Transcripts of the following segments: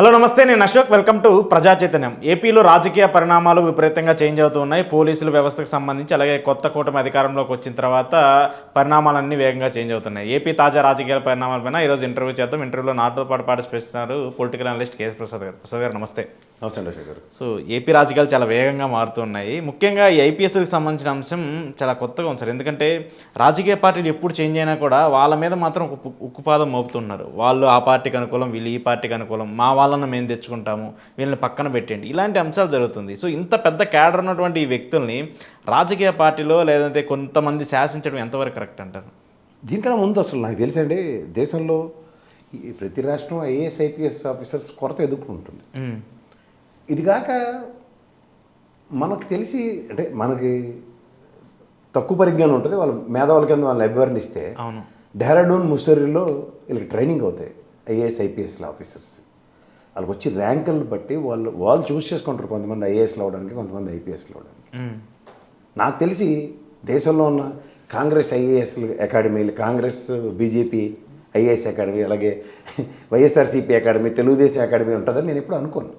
Hello నమస్తే నేను Ashok. Welcome to ప్రజా చైతన్యం. ఏపీలో రాజకీయ పరిణామాలు విపరీతంగా చేంజ్ అవుతూ ఉన్నాయి. పోలీసుల వ్యవస్థకు సంబంధించి అలాగే కొత్త కూటమి అధికారంలోకి వచ్చిన తర్వాత పరిణామాలన్నీ వేగంగా చేంజ్ అవుతున్నాయి. ఏపీ తాజా రాజకీయ పరిణామాలపైన ఈరోజు ఇంటర్వ్యూ చేద్దాం. ఇంటర్వ్యూలో నాతో పాటు పార్టిసిపేట్ చేస్తున్నారు పొలిటికల్ అనలిస్ట్ కేఎస్ ప్రసాద్ గారు. ప్రసాద్ గారు నమస్తే. నమస్తే అశోక్ గారు. సో ఏపీ రాజకీయాలు చాలా వేగంగా మారుతున్నాయి. ముఖ్యంగా ఈ ఐపీఎస్కి సంబంధించిన అంశం చాలా కొత్తగా ఉంది సార్. ఎందుకంటే రాజకీయ పార్టీలు ఎప్పుడు చేంజ్ అయినా కూడా వాళ్ళ మీద మాత్రం ఒక ఉక్కుపాదం మోపుతున్నారు. వాళ్ళు ఆ పార్టీకి అనుకూలం వీళ్ళు ఈ పార్టీకి అనుకూలం. మా వాళ్ళని మేము తెచ్చుకుంటాము వీళ్ళని పక్కన పెట్టండి ఇలాంటి అంశాలు జరుగుతుంది. సో ఇంత పెద్ద క్యాడర్ ఉన్నటువంటి ఈ వ్యక్తుల్ని రాజకీయ పార్టీలో లేదంటే కొంతమంది శాసించడం ఎంతవరకు కరెక్ట్ అంటారు? దీనికన్నా ముందు అసలు నాకు తెలిసండి దేశంలో ప్రతి రాష్ట్రం ఐఏఎస్ ఐపీఎస్ ఆఫీసర్స్ కొరత ఎదుర్కొంటుంది. ఉమ్, ఇది కాక మనకు తెలిసి అంటే మనకి తక్కువ పరిజ్ఞానం ఉంటుంది వాళ్ళ మేధావుల కింద వాళ్ళని అభివర్ణిస్తే ఇస్తే అవును. డెహ్రాడూన్ ముస్సోరీలో వీళ్ళకి ట్రైనింగ్ అవుతాయి ఐఏఎస్ ఐపీఎస్ల ఆఫీసర్స్. వాళ్ళకి వచ్చి ర్యాంకులను బట్టి వాళ్ళు వాళ్ళు చూస్ చేసుకుంటారు కొంతమంది ఐఏఎస్లు అవడానికి కొంతమంది ఐపీఎస్లు అవడానికి. నాకు తెలిసి దేశంలో ఉన్న కాంగ్రెస్ ఐఏఎస్ అకాడమీలు కాంగ్రెస్ బీజేపీ ఐఏఎస్ అకాడమీ అలాగే వైఎస్ఆర్సీపీ అకాడమీ తెలుగుదేశం అకాడమీ ఉంటుందని నేను ఎప్పుడు అనుకోను.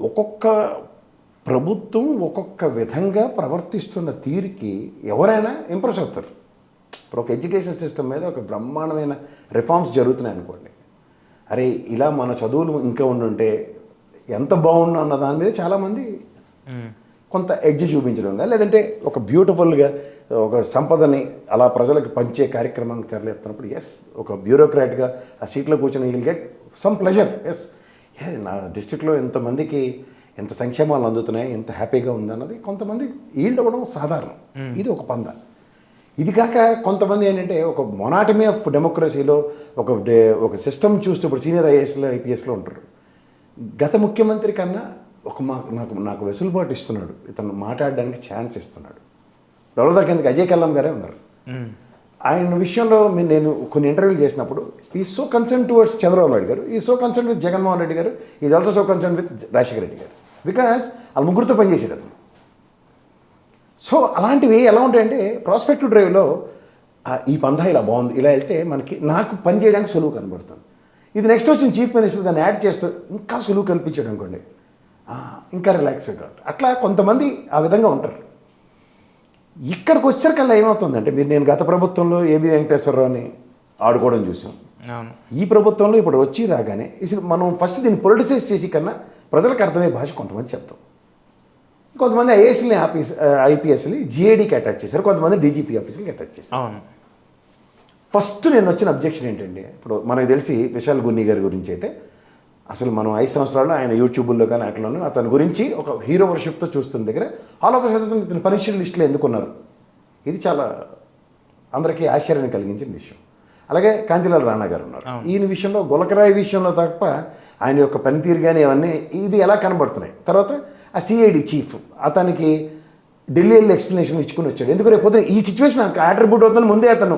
ఒక్కొక్క ప్రభుత్వం ఒక్కొక్క విధంగా ప్రవర్తిస్తున్న తీరుకి ఎవరైనా ఇంప్రెస్ అవుతారు. ఇప్పుడు ఒక ఎడ్యుకేషన్ సిస్టమ్ మీద ఒక బ్రహ్మాండమైన రిఫార్మ్స్ జరుగుతున్నాయి అనుకోండి అరే ఇలా మన చదువులు ఇంకా ఉండుంటే ఎంత బాగుండు అన్న దాని మీద చాలామంది కొంత ఎడ్జ్ చూపించడంగా లేదంటే ఒక బ్యూటిఫుల్గా ఒక సంపదని అలా ప్రజలకు పంచే కార్యక్రమానికి తెరలేపుతున్నప్పుడు ఎస్ ఒక బ్యూరోక్రాట్గా ఆ సీట్లో కూర్చొని will get some pleasure as నా డిస్ట్రిక్ట్లో ఎంతమందికి ఎంత సంక్షేమాలు అందుతున్నాయి ఎంత హ్యాపీగా ఉందన్నది కొంతమంది ఈల్డ్ అవ్వడం సాధారణం. ఇది ఒక పంద. ఇది కాక కొంతమంది ఏంటంటే ఒక మొనాటమీ ఆఫ్ డెమోక్రసీలో ఒక డే- ఒక సిస్టమ్ చూస్తూ ఇప్పుడు సీనియర్ ఐఏఎస్లో ఐపీఎస్లో ఉంటారు. గత ముఖ్యమంత్రి కన్నా ఒక మా నాకు నాకు వెసులుబాటు ఇస్తున్నాడు. ఇతను మాట్లాడడానికి ఛాన్స్ ఇస్తున్నాడు. ఎవరిదాకా కిందకి అజయ్ కల్లం గారే ఉన్నారు. ఆయన విషయంలో నేను కొన్ని ఇంటర్వ్యూలు చేసినప్పుడు ఈ so concern towards Chandrababu Naidu garu ఈ so concern with Jaganmohan Reddy garu ఇది also so concern with Rajasekhara Reddy garu. Because వాళ్ళ ముగ్గురితో పనిచేసాడు అతను. సో అలాంటివి ఎలా ఉంటాయంటే ప్రాస్పెక్టివ్ డ్రైవ్లో ఈ పందా ఇలా బాగుంది. ఇలా వెళ్తే మనకి నాకు పని చేయడానికి సులువు కనబడుతుంది. ఇది నెక్స్ట్ వచ్చిన చీఫ్ మినిస్టర్ దాన్ని యాడ్ చేస్తూ ఇంకా సులువు కల్పించాడు అనుకోండి. ఇంకా రిలాక్స్ అట్లా కొంతమంది ఆ విధంగా ఉంటారు. ఇక్కడికి వచ్చేసరికల్లా ఏమవుతుందంటే మీరు నేను గత ప్రభుత్వంలో ఏబి వెంకటేశ్వరరావుని ఆడుకోవడం చూసాం ఈ ప్రభుత్వంలో ఇప్పుడు వచ్చి రాగానే మనం ఫస్ట్ దీన్ని పొలిటిసైజ్ చేసి కన్నా ప్రజలకు అర్థమయ్యే భాష కొంతమంది చెప్తాం. కొంతమంది ఐఏఎస్ని ఆఫీస్ ఐపీఎస్ని జిఏడీకి అటాచ్ చేశారు. కొంతమంది డీజీపీ ఆఫీస్కి అటాచ్ చేశారు. అవును. ఫస్ట్ నేను వచ్చిన అబ్జెక్షన్ ఏంటంటే ఇప్పుడు మనకు తెలిసి విశాల్ గున్ని గారి గురించి అయితే అసలు మనం ఐదు సంవత్సరాలు ఆయన యూట్యూబ్లో కానీ అట్లను అతని గురించి ఒక హీరో వర్షిప్తో చూస్తున్న దగ్గర ఆల్ ఆఫ్ సడన్ ఇతను పరీక్షల లిస్టులో ఎందుకున్నారు ఇది చాలా అందరికీ ఆశ్చర్యాన్ని కలిగించిన విషయం. అలాగే కాంతిలాల్ రాణా గారు ఉన్నారు. ఈయన విషయంలో గులకరాయి విషయంలో తప్ప ఆయన యొక్క పనితీరు కానీ అవన్నీ ఇవి ఎలా కనబడుతున్నాయి? తర్వాత ఆ సిఐడి చీఫ్ అతనికి ఢిల్లీ వెళ్ళి ఎక్స్ప్లెనేషన్ ఇచ్చుకుని వచ్చాడు. ఎందుకు రేపు పొద్దున? ఈ సిచ్యువేషన్ అట్రిబ్యూట్ అవుతుందని ముందే అతను.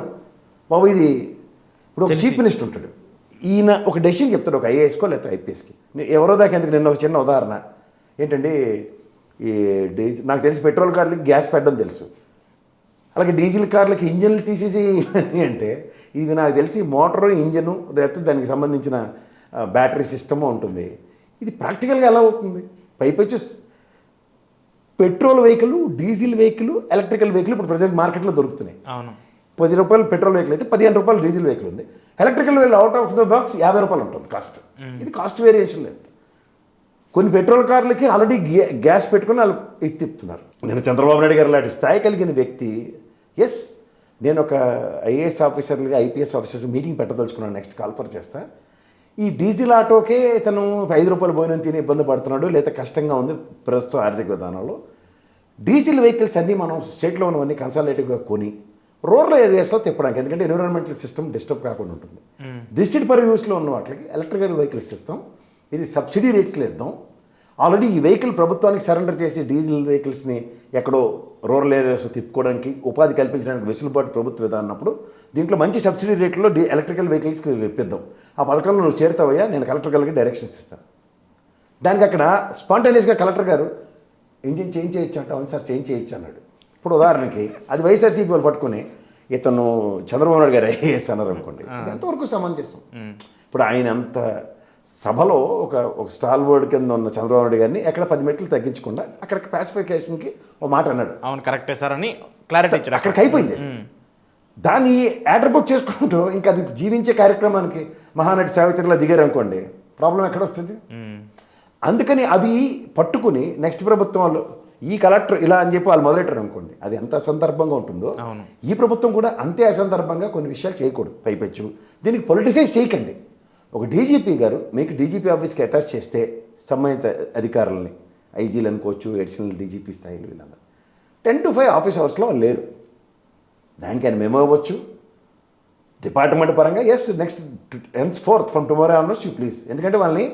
బాబు ఇది ఇప్పుడు ఒక చీఫ్ మినిస్టర్ ఉంటాడు. ఈయన ఒక డెసిషన్ చెప్తాడు ఒక ఐఏఎస్కో లేకపోతే ఐపీఎస్కి ఎవరో దాకా ఎందుకు నిన్న ఒక చిన్న ఉదాహరణ. ఏంటంటే ఈ డీజిల్ నాకు తెలిసి పెట్రోల్ కార్లకి గ్యాస్ పెట్టడం తెలుసు. అలాగే డీజిల్ కార్లకి ఇంజన్లు తీసేసి అని అంటే ఇది నాకు తెలిసి మోటారు ఇంజను లేకపోతే దానికి సంబంధించిన బ్యాటరీ సిస్టము ఉంటుంది. ఇది ప్రాక్టికల్గా ఎలా అవుతుంది? పైపొచ్చి petrol vehicle diesel vehicle electrical vehicle ఇప్పుడు ప్రజెంట్ మార్కెట్లో దొరుకుతున్నాయి. అవును. పది రూపాయలు పెట్రోల్ వెహికల్ అయితే పదిహేను రూపాయలు డీజిల్ వెహికల్ ఉంది. Electrical vehicle out of the box యాభై రూపాయలు ఉంటుంది కాస్ట్ ఇది కాస్ట్ వేరియేషన్ లేదు. కొన్ని పెట్రోల్ కార్లకి ఆల్రెడీ గ్యాస్ పెట్టుకుని వాళ్ళు ఇది తిప్పుతున్నారు. నేను చంద్రబాబు నాయుడు గారు లాంటి స్థాయి కలిగిన వ్యక్తి ఎస్ నేను ఒక ఐఏఎస్ ఆఫీసర్లుగా ఐపీఎస్ ఆఫీసర్స్ మీటింగ్ పెట్టదలుచుకున్నాను. నెక్స్ట్ కాల్ఫర్ చేస్తా. ఈ డీజిల్ ఆటోకే ఇతను ఐదు రూపాయలు భోజనం తిని ఇబ్బంది పడుతున్నాడు లేదా కష్టంగా ఉంది ప్రస్తుతం ఆర్థిక విధానంలో. డీజిల్ వెహికల్స్ అన్నీ మనం స్టేట్లో ఉన్నవన్నీ కన్సాలేటివ్గా కొని రూరల్ ఏరియాస్లో తిప్పడానికి ఎందుకంటే ఎన్విరాన్మెంటల్ సిస్టమ్ డిస్టర్బ్ కాకుండా ఉంటుంది. డిస్ట్రిక్ట్ పర్ యూస్లో ఉన్న వాటికి ఎలక్ట్రికల్ వెహికల్స్ ఇస్తాం ఇది సబ్సిడీ రేట్స్లో ఇద్దాం. ఆల్రెడీ ఈ వెహికల్ ప్రభుత్వానికి సరెండర్ చేసి డీజిల్ వెహికల్స్ని ఎక్కడో రూరల్ ఏరియాస్లో తిప్పుకోవడానికి ఉపాధి కల్పించడానికి వెసులుబాటు ప్రభుత్వం విధానప్పుడు దీంట్లో మంచి సబ్సిడీ రేట్లో డీ ఎలక్ట్రికల్ వెహికల్స్కి ఇప్పిద్దాం. ఆ పథకంలో నువ్వు చేరుతావయ్యా నేను కలెక్టర్కి డైరెక్షన్స్ ఇస్తాను. దానికి అక్కడ స్పాంటేనియస్గా కలెక్టర్ గారు ఇంజిన్ చేంజ్ చేయొచ్చు అంట అవును సార్ చేంజ్ చేయొచ్చు అన్నాడు. ఇప్పుడు ఉదాహరణకి అది వైఎస్ఆర్సీపీ వాళ్ళు పట్టుకుని ఇతను చంద్రబాబు నాయుడు గారు ఐఏఎస్ అన్నారు అనుకోండి. ఎంతవరకు సమంజసం? ఇప్పుడు ఆయన అంత సభలో ఒక ఒక స్టాల్ బోర్డు కింద ఉన్న చంద్రబాబు నాయుడు గారిని ఎక్కడ పది మెట్లు తగ్గించకుండా అక్కడ పాసిఫికేషన్కి ఒక మాట అన్నాడు. అవును కరెక్టే సార్ అని క్లారిటీ ఇచ్చాడు అక్కడికి అయిపోయింది దాన్ని అట్రిబ్యూట్ చేసుకుంటూ ఇంకా అది జీవించే కార్యక్రమానికి మహానటి సావిత్రిలో దిగారు అనుకోండి ప్రాబ్లం ఎక్కడ వస్తుంది. అందుకని అవి పట్టుకుని నెక్స్ట్ ప్రభుత్వం వాళ్ళు ఈ కలెక్టర్ ఇలా అని చెప్పి వాళ్ళు మొదలెట్టారు అనుకోండి అది ఎంత అసందర్భంగా ఉంటుందో. ఈ ప్రభుత్వం కూడా అంతే అసందర్భంగా కొన్ని విషయాలు చేయకూడదు పైపెచ్చు. దీనికి పొలిటిసైజ్ చేయకండి. ఒక డీజీపీ గారు మీకు డీజీపీ ఆఫీస్కి అటాచ్ చేస్తే సంబంధిత అధికారులని ఐజీలు అనుకోవచ్చు ఎడిషనల్ డీజీపీ స్థాయిలు వీళ్ళందరూ. టెన్ టు ఫైవ్ ఆఫీస్ అవర్స్లో వాళ్ళు లేరు. దానికి ఆయన మెమో ఇవ్వచ్చు డిపార్ట్మెంట్ పరంగా yes next ఎన్స్ fourth from tomorrow onwards you please ఎందుకంటే వాళ్ళని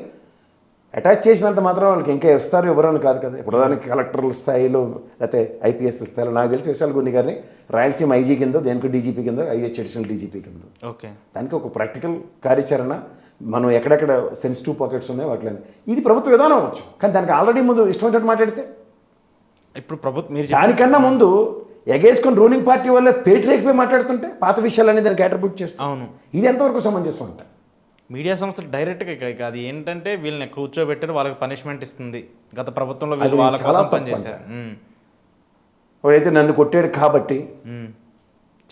అటాచ్ చేసినంత మాత్రం వాళ్ళకి ఇంకా ఇస్తారు ఎవరని కాదు కదా. ఇప్పుడు దానికి కలెక్టర్ల స్థాయిలో లేకపోతే ఐపీఎస్ స్థాయిలో నాకు తెలిసి విశాల్ గున్ని గారిని రాయలసీమ ఐజీ కింద దేనికి డీజీపీ కింద ఐహెచ్ అడిషనల్ డీజీపీ కింద. ఓకే. దానికి ఒక ప్రాక్టికల్ కార్యాచరణ మనం ఎక్కడెక్కడ సెన్సిటివ్ పాకెట్స్ ఉన్నాయో వాటిని ఇది ప్రభుత్వ విధానం అవ్వచ్చు. కానీ దానికి ఆల్రెడీ ముందు ఇష్టం వచ్చినట్టు మాట్లాడితే? ఇప్పుడు ప్రభుత్వం మీరు దానికన్నా ముందు ఎగేసుకొని రూలింగ్ పార్టీ వల్ల పేటరేకిపోయి మాట్లాడుతుంటే పాత విషయాలన్నీ దానికి అట్రిబ్యూట్ చేస్తాం. అవును. ఇది ఎంతవరకు సమంజసం అంట? మీడియా సంస్థలు డైరెక్ట్గా ఇక- అది ఏంటంటే వీళ్ళని కూర్చోబెట్టారు వాళ్ళకి పనిష్మెంట్ ఇస్తుంది. గత ప్రభుత్వంలో వీళ్ళు వాళ్ళ కోసం పనిచేశారు. వాడైతే నన్ను కొట్టాడు కాబట్టి.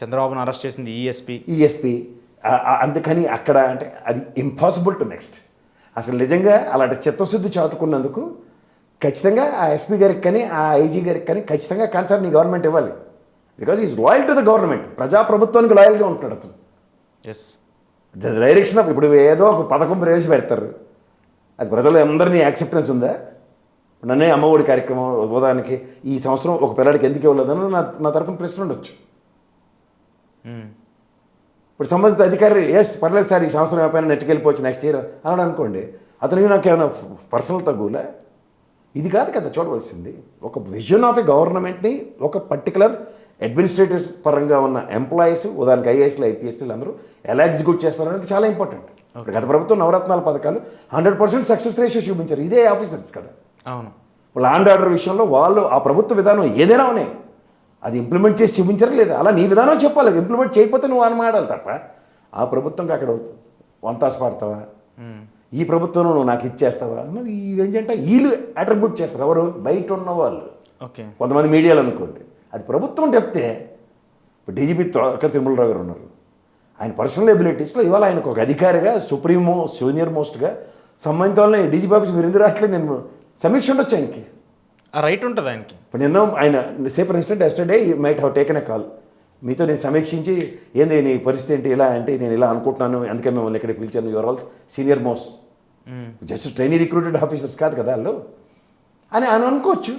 చంద్రబాబును అరెస్ట్ చేసింది E ఈఎస్పీ ఈఎస్పి అందుకని అక్కడ అంటే అది ఇంపాసిబుల్ టు నెక్స్ట్ అసలు నిజంగా అలాంటి చిత్తశుద్ధి చాటుకున్నందుకు ఖచ్చితంగా ఆ ఎస్పీ గారికి కానీ ఆ ఐజీ గారికి కానీ ఖచ్చితంగా కన్సర్న్ నీ గవర్నమెంట్ ఇవ్వాలి. Because is loyal to the government ప్రజాప్రభుత్వానికి లాయల్గా ఉంటున్నాడు అతను. ఎస్ ద డైరెక్షన్ ఆఫ్ ఇప్పుడు ఏదో ఒక పథకం ప్రవేశపెడతారు. అది ప్రజలు అందరినీ యాక్సెప్టెన్స్ ఉందా? నన్నే అమ్మఒడి కార్యక్రమం ఉదాహరణకి ఈ సంవత్సరం ఒక పిల్లడికి ఎందుకు ఇవ్వలేదని నా నా తరఫున ప్రశ్న ఉండొచ్చు. ఇప్పుడు సంబంధిత అధికారి ఎస్ పర్లేదు సార్ ఈ సంవత్సరం అయిపోయినా నెట్టుకెళ్ళిపోవచ్చు నెక్స్ట్ ఇయర్ అన్నాడు అనుకోండి అతనికి నాకు ఏమైనా పర్సనల్ తగ్గులే? ఇది కాదు కదా చూడవలసింది. ఒక విజన్ ఆఫ్ ఎ గవర్నమెంట్ని ఒక పర్టికులర్ అడ్మినిస్ట్రేటివ్ పరంగా ఉన్న ఎంప్లాయీస్ ఉదాహరణకి ఐఏఎస్లు ఐపీఎస్లు అందరూ ఎలా ఎగ్జిక్యూట్ చేస్తారనేది చాలా ఇంపార్టెంట్ గత ప్రభుత్వం నవరత్నాల పథకాలు హండ్రెడ్ పర్సెంట్ సక్సెస్ రేషియో చూపించారు. ఇదే ఆఫీసర్స్ కదా. అవును. ల్యాండ్ ఆర్డర్ విషయంలో వాళ్ళు ఆ ప్రభుత్వ విధానం ఏదైనా ఉన్నాయి. అది ఇంప్లిమెంట్ చేసి చూపించరు లేదా. అలా నీ విధానం చెప్పాలి. ఇంప్లిమెంట్ చేయకపోతే నువ్వు అని మాడాలి తప్ప. ఆ ప్రభుత్వంకి అక్కడ వంతాసు పాడతావా. ఈ ప్రభుత్వం నువ్వు నాకు ఇచ్చేస్తావా? అన్నది ఏంటంటే వీళ్ళు అట్రిబ్యూట్ చేస్తారు. ఎవరు? బయట ఉన్న వాళ్ళు. ఓకే. కొంతమంది మీడియాలో అనుకోండి. అది ప్రభుత్వం చెప్తే ఇప్పుడు డీజీపీ అక్కడ తిరుమలరావు గారు ఉన్నారు. ఆయన పర్సనల్ ఎబిలిటీస్లో ఇవాళ ఆయనకు ఒక అధికారిగా సుప్రీమో సీనియర్ మోస్ట్గా సంబంధిత వాళ్ళని డీజీపీ ఆఫీస్ మీరు ఎందుకు రావట్లేదు? నేను సమీక్ష ఉండొచ్చు ఆయనకి. ఆ రైట్ ఉంటుంది ఆయనకి. ఇప్పుడు నిన్న ఆయన say for instance yesterday might have taken a call మీతో నేను సమీక్షించి ఏంది నీ పరిస్థితి ఏంటి? ఇలా అంటే నేను ఇలా అనుకుంటున్నాను అందుకే మిమ్మల్ని ఇక్కడికి పిలిచాను. Your all senior most hmm. Just trainee recruited officers కాదు కదా వాళ్ళు. అని ఆయన అనుకోవచ్చు.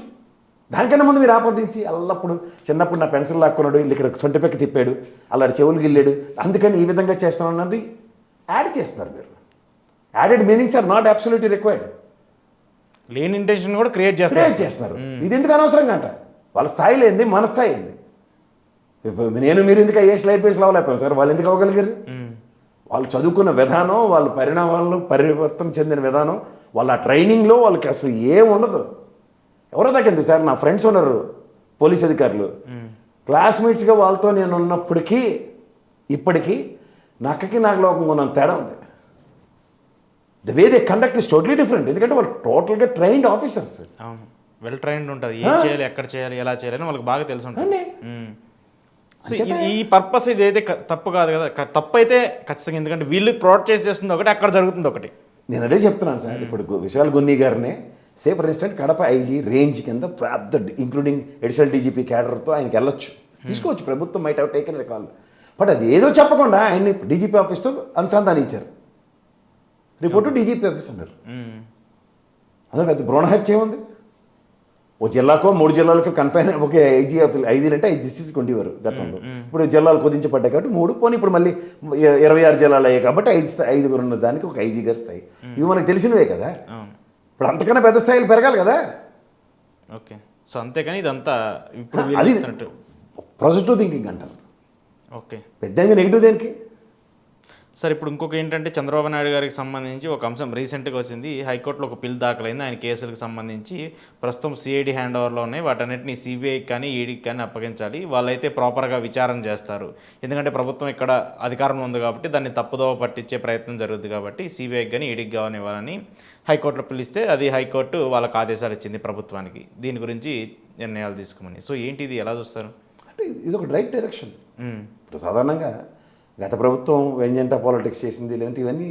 దానికన్నా ముందు మీరు ఆపదించి అల్లప్పుడు చిన్నప్పుడు నా పెన్సిల్ లాక్కున్నాడు వీళ్ళు ఇక్కడ సొంటి పెక్క తిప్పాడు అలా చెవులు గిల్లాడు అందుకని ఈ విధంగా చేస్తాను అన్నది యాడ్ చేస్తున్నారు మీరు. Added meanings are not absolutely required లేని ఇంటెన్షన్ కూడా క్రియేట్ క్రియేట్ చేస్తారు చేస్తున్నారు. ఇది ఎందుకు అనవసరంగా అంట? వాళ్ళ స్థాయిలో ఏంది మన స్థాయి ఏంది? నేను మీరు ఎందుకు ఐఏఎస్ ఐపీఎస్ అవ్వలేకపోయాం సార్ వాళ్ళు ఎందుకు అవ్వగలిగారు? మ్మ్. వాళ్ళు చదువుకున్న విధానం వాళ్ళ పరిణామాలను పరివర్తన చెందిన విధానం వాళ్ళ ట్రైనింగ్లో వాళ్ళకి అసలు ఏం ఉండదు. ఎవరో తగ్గింది సార్ నా ఫ్రెండ్స్ ఉన్నారు పోలీస్ అధికారులు. క్లాస్మేట్స్గా వాళ్ళతో నేను ఉన్నప్పటికీ ఇప్పటికీ నక్కకి నాకు లోకం ఉన్నంత తేడా ఉంది. The way they conduct is totally different ఎందుకంటే వాళ్ళు టోటల్గా ట్రైన్డ్ ఆఫీసర్స్. అవును. వెల్ ట్రైన్డ్ ఉంటారు ఏం చేయాలి ఎక్కడ చేయాలి ఎలా చేయాలి అని వాళ్ళకి బాగా తెలిసి ఉంటుంది. సో ఈ పర్పస్ ఇది అయితే తప్పు కాదు కదా. తప్పు అయితే ఖచ్చితంగా ఎందుకంటే వీళ్ళు ప్రొడక్ట్ చేస్తుంది ఒకటి అక్కడ జరుగుతుంది ఒకటి. నేను అదే చెప్తున్నాను సార్. ఇప్పుడు విశాల్ గున్ని గారినే say for instance Kadapa IG range కింద పెద్ద ఇంక్లూడింగ్ ఎడిషనల్ డీజీపీ క్యాడర్తో ఆయనకి వెళ్ళొచ్చు. తీసుకోవచ్చు. ప్రభుత్వం might have taken call but అది ఏదో చెప్పకుండా ఆయన్ని డీజీపీ ఆఫీస్తో అనుసంధానించారు. రిపోర్టు డీజీపీ ఆఫీస్ అన్నారు. అందులో పెద్ద భ్రూణహత్య ఏముంది? ఓ జిల్లాకో మూడు జిల్లాలకో కన్ఫైన్ ఒక ఐజీ ఐదు అంటే ఐదు డిస్ట్రిక్ట్స్ ఉండేవారు గతంలో. ఇప్పుడు జిల్లాలు కుదించబడ్డాయి కాబట్టి మూడు పోనీ ఇప్పుడు మళ్ళీ ఇరవై ఆరు జిల్లాలు అయ్యాయి కాబట్టి ఐదు ఐదుగురు ఉన్న దానికి ఒక ఐజీ గారు స్థాయి. ఇవి మనకు తెలిసినవే కదా. ఇప్పుడు అంతకన్నా పెద్ద స్థాయిలు పెరగాలి కదా. ఓకే. సో అంతేకాని ఇదంతా ఇప్పుడు అది పాజిటివ్ థింకింగ్ అంటారు. ఓకే. పెద్దగా నెగిటివ్ దేనికి? సార్ ఇప్పుడు ఇంకొక ఏంటంటే చంద్రబాబు నాయుడు గారికి సంబంధించి ఒక అంశం రీసెంట్గా వచ్చింది. హైకోర్టులో ఒక పిల్ దాఖలైంది. ఆయన కేసులకు సంబంధించి ప్రస్తుతం సిఐడి హ్యాండ్ ఓవర్లో ఉన్నాయి. వాటన్నిటిని సిబిఐకి కానీ ఈడీకి కానీ అప్పగించాలి. వాళ్ళైతే ప్రాపర్గా విచారణ చేస్తారు. ఎందుకంటే ప్రభుత్వం ఇక్కడ అధికారంలో ఉంది కాబట్టి దాన్ని తప్పుదోవ పట్టించే ప్రయత్నం జరుగుతుంది కాబట్టి సిబిఐకి కానీ ఈడీకి కానీ ఇవ్వాలని హైకోర్టులో పిలిస్తే అది హైకోర్టు వాళ్ళకి ఆదేశాలు ఇచ్చింది ప్రభుత్వానికి. దీని గురించి నిర్ణయాలు తీసుకోమని. సో ఏంటి ఇది? ఎలా చూస్తారు? అంటే ఇది ఒక రైట్ డైరెక్షన్. ఇప్పుడు సాధారణంగా గత ప్రభుత్వం వెంజంటా పాలిటిక్స్ చేసింది లేదంటే ఇవన్నీ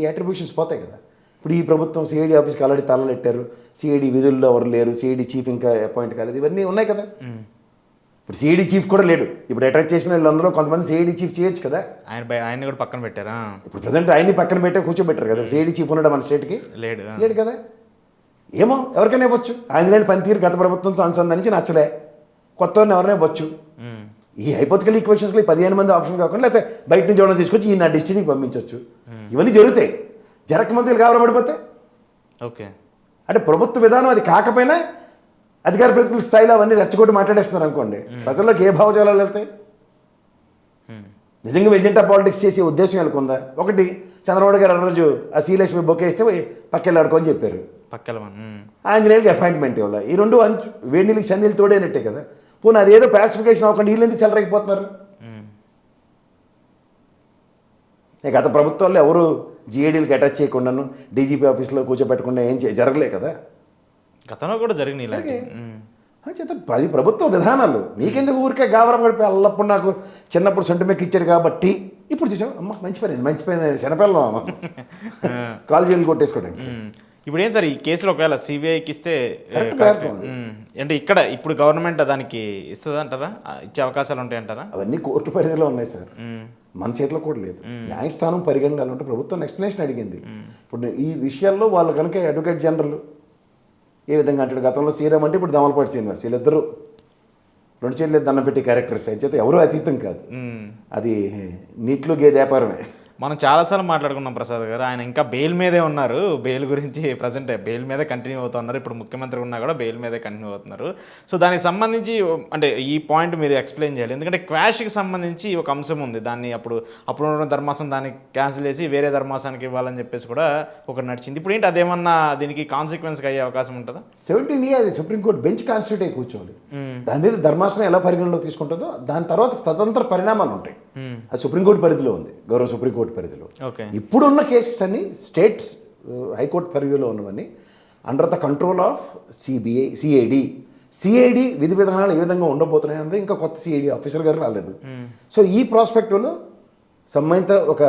ఈ అట్రిబ్యూషన్స్ పోతాయి కదా. ఇప్పుడు ఈ ప్రభుత్వం సిఐడి ఆఫీస్కి ఆల్రెడీ తలలెట్టారు సిఐడి విధుల్లో ఎవరు లేరు. సిఐడి చీఫ్ ఇంకా అపాయింట్ కాలేదు. ఇవన్నీ ఉన్నాయి కదా. ఇప్పుడు సిఐడి చీఫ్ కూడా లేడు. ఇప్పుడు అటాక్ చేసిన వాళ్ళందరూ కొంతమంది సిఐడి చీఫ్ చేయొచ్చు కదా. ఆయన ఆయన్ని కూడా పక్కన పెట్టారా? ఇప్పుడు ప్రజెంట్ ఆయన్ని పక్కన పెట్టే కూర్చోబెట్టారు కదా. సిఐడి చీఫ్ ఉన్నాడు మన స్టేట్కి లేడు. లేడు కదా. ఏమో ఎవరికైనా ఇవ్వచ్చు. ఆయన లేని పనితీరు గత ప్రభుత్వంతో అనుసంధానించి నచ్చలే. కొత్త వారిని ఎవరైనా ఇవ్వచ్చు. ఈ హైపోతికల్ ఈక్వేషన్స్లో ఈ పదిహేను మంది ఆప్షన్ కాకుండా లేకపోతే బయట నుంచి ఎవరైనా తీసుకొచ్చి ఈ నా డిస్ట్రిక్ట్కి పంపించవచ్చు ఇవన్నీ జరుగుతాయి. జరగకముందు గాబరా పడిపోతే? ఓకే. అంటే ప్రభుత్వ విధానం అది కాకపోయినా అధికార ప్రతినిధుల స్థాయిలో అవన్నీ రెచ్చగొట్టి మాట్లాడేస్తున్నారు అనుకోండి. ప్రజల్లోకి ఏ భావజాలాలు వెళ్తాయి? మ్మ్. నిజంగా ఎజెంటా పాలిటిక్స్ చేసే ఉద్దేశం వెళ్ళకుందా ఒకటి చంద్రబాబు గారు రోజు ఆ సీలక్ష్మి బొకే ఇస్తే పోయి పక్కెళ్ళి ఆడుకొని చెప్పారు. పక్కల మ్మ్. ఆంజనేయులకి అపాయింట్మెంట్ ఇవ్వాలి? ఈ రెండు వేడి నీళ్ళకి సన్నీళ్ళు తోడేనట్టే కదా. పోనీ అదేదో పాసిఫికేషన్ అవ్వకుండా వీళ్ళు ఎందుకు చెలరైపోతున్నారు గత ప్రభుత్వాల్లో ఎవరు జీఏడీలకు అటాచ్ చేయకుండాను డీజీపీ ఆఫీస్లో కూర్చోబెట్టకుండా ఏం జరగలే కదా? గతంలో కూడా జరిగినాయి చేత అది ప్రభుత్వ విధానాలు. నీకెందుకు ఊరికే గాబరం పడిపోయి అల్లప్పుడు నాకు చిన్నప్పుడు సొంట మెక్కి ఇచ్చారు కాబట్టి ఇప్పుడు చూసావు? అమ్మ మంచి పని మంచి పని శనపెళ్ళం అమ్మ కాలు చేతులు కొట్టేసుకోవడానికి. ఇప్పుడు ఏం సార్ ఈ కేసులో ఒకవేళ సిబిఐకి ఇస్తే. అంటే ఇక్కడ ఇప్పుడు గవర్నమెంట్ దానికి ఇస్తుంది అంటారా? ఇచ్చే అవకాశాలు ఉంటాయంటారా? అవన్నీ కోర్టు పరిధిలో ఉన్నాయి సార్. మన చేతిలో కూడా లేదు. న్యాయస్థానం పరిగణాలంటే ప్రభుత్వం ఎక్స్ప్లెనేషన్ అడిగింది. ఇప్పుడు ఈ విషయాల్లో వాళ్ళు కనుక అడ్వకేట్ జనరల్ ఏ విధంగా అంటాడు? గతంలో శ్రీరామ్ అంటే ఇప్పుడు దమలపాటి శ్రీనివాస్. వీళ్ళిద్దరూ రెండు చేతులు దండం పెట్టి క్యారెక్టర్స్. అయితే ఎవరు అతీతం కాదు. అది నీటిలో గేదె వ్యాపారమే. మనం చాలాసార్లు మాట్లాడుకున్నాం ప్రసాద్ గారు. ఆయన ఇంకా బెయిల్ మీదే ఉన్నారు. బెయిల్ గురించి ప్రజెంట్ బెయిల్ మీదే కంటిన్యూ అవుతున్నారు. ఇప్పుడు ముఖ్యమంత్రి ఉన్నా కూడా బెయిల్ మీదే కంటిన్యూ అవుతున్నారు. సో దానికి సంబంధించి అంటే ఈ పాయింట్ మీరు ఎక్స్ప్లెయిన్ చేయాలి. ఎందుకంటే క్వాష్కి సంబంధించి ఒక అంశం ఉంది. దాన్ని అప్పుడు అప్పుడు ఉన్న ధర్మాసం దాన్ని క్యాన్సిల్ చేసి వేరే ధర్మాసానికి ఇవ్వాలని చెప్పేసి కూడా ఒకటి నడిచింది. ఇప్పుడు ఏంటి? అదేమన్నా దీనికి కాన్సిక్వెన్స్గా అయ్యే అవకాశం ఉంటుందా? సెవెంటీన్ అది సుప్రీంకోర్టు బెంచ్ కాన్స్టిట్యూట్ అయి కూర్చోవాలి. దాని మీద ధర్మాసనం ఎలా పరిగణలోకి తీసుకుంటుందో దాని తర్వాత స్వతంత్ర పరిణామాలు ఉంటాయి. అది సుప్రీంకోర్టు పరిధిలో ఉంది. గౌరవ సుప్రీంకోర్టు పరిధిలో. ఇప్పుడున్న కేసెస్ అన్ని స్టేట్ హైకోర్టు పరివ్యూలో ఉన్నవన్నీ under the control of CBI CID CID విధి విధానాలు ఏ విధంగా ఉండబోతున్నాయి అనేది ఇంకా కొత్త సిఐడి ఆఫీసర్ గారు రాలేదు. సో ఈ ప్రాస్పెక్టివ్లో సంబంధిత ఒక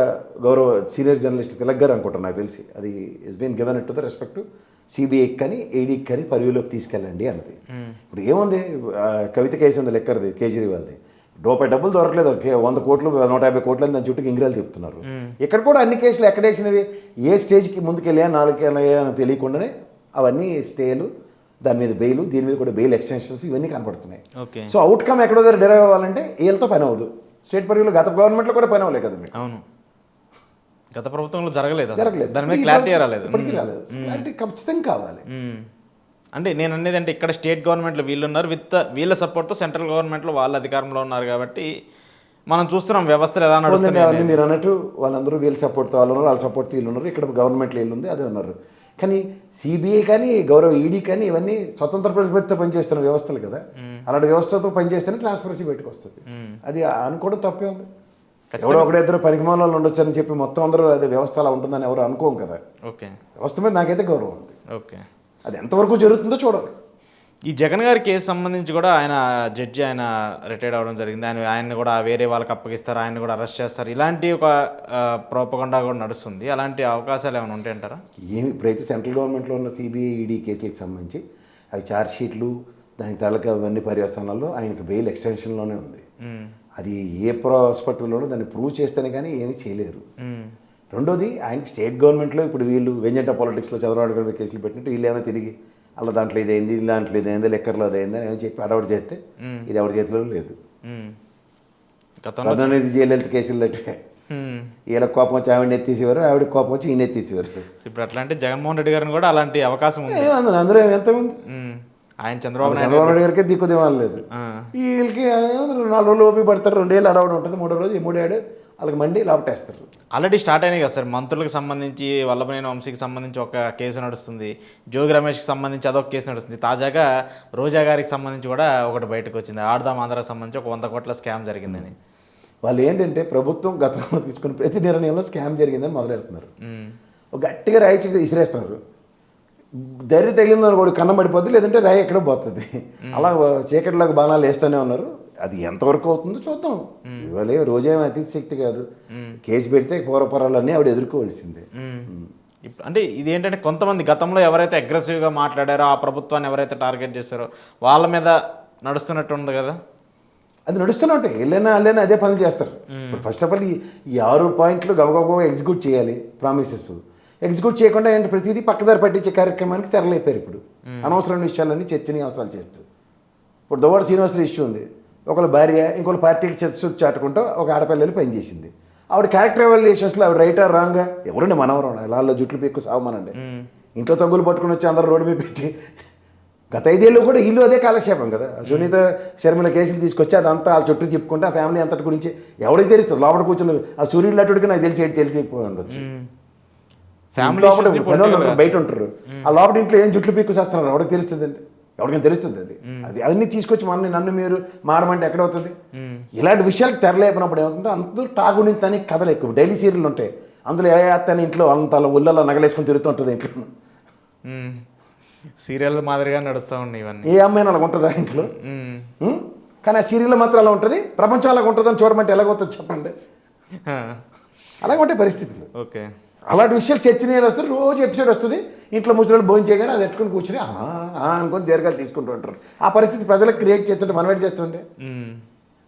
గౌరవ సీనియర్ జర్నలిస్ట్ తిలక్ గారు అనుకుంటాను నాకు తెలిసి. అది is been given to the respect సిబిఐకి కానీ ఏడీకి కానీ పరివ్యూలోకి తీసుకెళ్ళండి అన్నది. ఇప్పుడు ఏముంది? కవిత కేసు ఉంది లెక్కరది కేజ్రీవాల్ది. రూపాయి డబ్బులు దొరకలేదు. కే- వంద కోట్లు నూట యాభై కోట్లు అని దాని చుట్టూ ఇంగ్రాలు చెప్తున్నారు ఇక్కడ కూడా అన్ని కేసులు ఎక్కడ వేసినవి? ఏ స్టేజ్కి ముందుకెళ్ళా నాలుగు వెళ్ళాయా అని తెలియకుండానే అవన్నీ స్టేలు దాని మీద బెయిల్ దీని మీద కూడా బెయిల్ ఎక్స్టెన్షన్స్ ఇవన్నీ కనపడుతున్నాయి. ఓకే. సో అవుట్కమ్ ఎక్కడో దగ్గర డెరైవ్ అవ్వాలంటే వీళ్ళతో పని అవ్వదు. స్టేట్ పరిధిలో గత గవర్నమెంట్లో కూడా పని అవ్వలేదు కదా మీకు. అవును. గత ప్రభుత్వంలో జరగలేదు. జరగలేదు. దాని మీద క్లారిటీ రాలేదు. ఇప్పటికీ రాలేదు. క్లారిటీ ఖచ్చితంగా కావాలి. అంటే నేను అనేది అంటే ఇక్కడ స్టేట్ గవర్నమెంట్లో వీళ్ళు ఉన్నారు విత్ వీళ్ళ సపోర్ట్తో సెంట్రల్ గవర్నమెంట్లో వాళ్ళ అధికారంలో ఉన్నారు కాబట్టి మనం చూస్తున్నాం వ్యవస్థలు ఎలా నడుస్తున్నాయి మీరు అన్నట్టు వాళ్ళందరూ వీళ్ళ సపోర్ట్తో వాళ్ళు ఉన్నారు వాళ్ళ సపోర్ట్ వీళ్ళు ఉన్నారు. ఇక్కడ గవర్నమెంట్లో వీళ్ళు ఉంది అదే ఉన్నారు. కానీ సిబిఐ కానీ గౌరవ ఈడీ కానీ ఇవన్నీ స్వతంత్ర ప్రతిపత్తితో పనిచేస్తున్న వ్యవస్థలు కదా. అలాంటి వ్యవస్థతో పనిచేస్తేనే ట్రాన్స్పరన్సీ బయటకు వస్తుంది. అది అనుకోవడం తప్పే ఉంది. ఎవడో ఒకడు ఇద్దరు పరిమాణాలు ఉండొచ్చు అని చెప్పి మొత్తం అందరూ అదే వ్యవస్థ అలా ఉంటుందని ఎవరు అనుకోం కదా. ఓకే. వ్యవస్థ మీద నాకైతే గౌరవం ఉంది. ఓకే. అది ఎంతవరకు జరుగుతుందో చూడాలి. ఈ జగన్ గారి కేసు సంబంధించి కూడా ఆయన జడ్జి ఆయన రిటైర్డ్ అవ్వడం జరిగింది. ఆయన ఆయన్ని కూడా వేరే వాళ్ళకి అప్పగిస్తారు ఆయన కూడా అరెస్ట్ చేస్తారు. ఇలాంటి ఒక ప్రోపగండా కూడా నడుస్తుంది. అలాంటి అవకాశాలు ఏమైనా ఉంటాయంటారా ఏమి ఇప్పుడైతే సెంట్రల్ గవర్నమెంట్లో ఉన్న సిబిఐ ఈడీ కేసులకు సంబంధించి అవి ఛార్జ్ షీట్లు దానికి తాలూకా అవన్నీ పర్యవసానాల్లో ఆయనకు బెయిల్ ఎక్స్టెన్షన్లోనే ఉంది. అది ఏ ప్రాస్పెక్టివ్లోనూ దాన్ని ప్రూవ్ చేస్తేనే కానీ ఏమీ చేయలేరు. రెండోది ఆయనకి స్టేట్ గవర్నమెంట్లో ఇప్పుడు వీళ్ళు వెంజంట పాలిటిక్స్లో చంద్రబాబు గారి కేసులు పెట్టినట్టు వీళ్ళు ఏమైనా తిరిగి అలా దాంట్లో ఇదైంది దాంట్లో ఇదైంది లెక్కర్లో అదైంది అని చెప్పి అడవాడు చేస్తే ఇది ఎవరి చేతిలో లేదు. కరుణానిధి జయలలిత కేసులు అంటే మ్మ్. వీళ్ళకి కోపం వచ్చి ఆవిడని ఎత్తేసేవారు ఆవిడకి కోపం వచ్చి ఈయన ఎత్తేసేవారు ఇప్పుడు అట్లా అంటే జగన్మోహన్ రెడ్డి గారిని కూడా అలాంటి అవకాశం ఉంది. అందులో ఎంత ఉంది మ్మ్. ఆయన చంద్రబాబు నాయుడు చంద్రబాబు నాయుడు గారికి దిక్కు లేదు. వీళ్ళకి నాలుగు రోజులు ఓపి పడతారు రెండేళ్ళు అడవడం ఉంటుంది మూడో రోజు మూడేడు వాళ్ళకి మండి లోపటేస్తారు ఆల్రెడీ స్టార్ట్ అయినాయి కదా సార్. మంత్రులకు సంబంధించి వల్లభనేని వంశీకి సంబంధించి ఒక కేసు నడుస్తుంది. జోగి రమేష్కి సంబంధించి అదొక కేసు నడుస్తుంది. తాజాగా రోజా గారికి సంబంధించి కూడా ఒకటి బయటకు వచ్చింది. ఆడదాం ఆంధ్రాకి సంబంధించి ఒక వంద కోట్ల స్కామ్ జరిగిందని. వాళ్ళు ఏంటంటే ప్రభుత్వం గతంలో తీసుకున్న ప్రతి నిర్ణయంలో స్కామ్ జరిగిందని మొదలెడుతున్నారు. గట్టిగా రాయి ఇసిరేస్తున్నారు. దరి తగిలిందని కూడా కన్నం పడిపోద్ది లేదంటే రాయి ఎక్కడో పోతుంది. అలా చీకటిలోకి బాణాలు వేస్తూనే ఉన్నారు. అది ఎంతవరకు అవుతుందో చూద్దాం. ఇవాళ రోజేం అతిథి శక్తి కాదు కేసు పెడితే పూర్వపరాలన్నీ ఆవిడ ఎదుర్కోవాల్సిందే. ఇప్పుడు అంటే ఇది ఏంటంటే కొంతమంది గతంలో ఎవరైతే అగ్రెసివ్గా మాట్లాడారో ఆ ప్రభుత్వాన్ని ఎవరైతే టార్గెట్ చేస్తారో వాళ్ళ మీద నడుస్తున్నట్టు ఉంది కదా? అది నడుస్తూనే ఉంటాయి. వెళ్ళైనా వాళ్ళైనా అదే పనులు చేస్తారు. ఇప్పుడు ఫస్ట్ ఆఫ్ ఆల్ ఈ ఆరు పాయింట్లు గబగబా ఎగ్జిక్యూట్ చేయాలి ప్రామిసెస్ ఎగ్జిక్యూట్ చేయకుండా ఏంటి? ప్రతిదీ పక్కదారి పట్టించే కార్యక్రమానికి తెరలేపారు ఇప్పుడు. అనవసరమైన విషయాలన్నీ చర్చనీయాంశాలు చేస్తూ. ఇప్పుడు దువ్వాడ శ్రీనివాసులు ఇష్యూ ఉంది. ఒకళ్ళ భార్య ఇంకొక పార్టీకి చర్చ చాటుకుంటూ ఒక ఆడపిల్లలు పనిచేసింది. ఆవిడ క్యారెక్టర్ ఎవాల్యుయేషన్స్లో ఆవిడ రైటర్ రాంగ్ ఎవరండి మనవరం లాల్లో జుట్లు పీక్కు సావమనండి. ఇంట్లో తగ్గులు పట్టుకుని వచ్చి అందరూ రోడ్డు మీద పెట్టి గత ఐదేళ్ళు కూడా ఇల్లు అదే కాలక్షేపం కదా. సునీత శర్మిల కేసులు తీసుకొచ్చి అదంతా వాళ్ళ చుట్టూ చెప్పుకుంటే ఆ ఫ్యామిలీ అంతటి గురించి ఎవరికి తెలుస్తుంది? లోపల కూర్చొని ఆ సూర్యుడు అటుడికి నాకు తెలిసి ఏంటి తెలిసి ఉండొచ్చు. ఫ్యామిలీ లోపల బయట ఉంటారు. ఆ లోపల ఇంట్లో ఏం జుట్లు పీక్కు చేస్తున్నారు? ఎవరికి తెలుస్తుందండి? ఎవరికైనా తెలుస్తుంది అది. అది అన్ని తీసుకొచ్చి మన నన్ను మీరు మారమంటే ఎక్కడ అవుతుంది ఇలాంటి విషయాలకు తెరలేపినప్పుడు ఏమవుతుందో అందరూ తాగుని తని కథలు ఎక్కువ. డైలీ సీరియల్ ఉంటాయి. అందులో ఏ అత్తని ఇంట్లో అంత ఉల్లలో నగలేసుకొని తిరుగుతుంటుంది ఇంట్లో. సీరియల్ మాదిరిగా నడుస్తూ ఉన్నాయి ఇవన్నీ. ఏ అమ్మాయిని అలా ఉంటుందా ఇంట్లో? కానీ ఆ సీరియల్ మాత్రం అలా ఉంటుంది. ప్రపంచం అలా ఉంటుందని చూడమంటే ఎలాగవుతుంది చెప్పండి? అలాగే ఉంటాయి పరిస్థితులు. ఓకే. అలాంటి విషయాలు చర్చనీయాలు వస్తుంది రోజు ఎపిసోడ్ వస్తుంది. ఇంట్లో ముసలి భోజనం చేయగానే అది ఎట్టుకుని కూర్చుని అనుకొని దీర్ఘాలు తీసుకుంటూ ఉంటారు. ఆ పరిస్థితి ప్రజలకు క్రియేట్ చేస్తుంటే మనం ఏంటి చేస్తుంటే.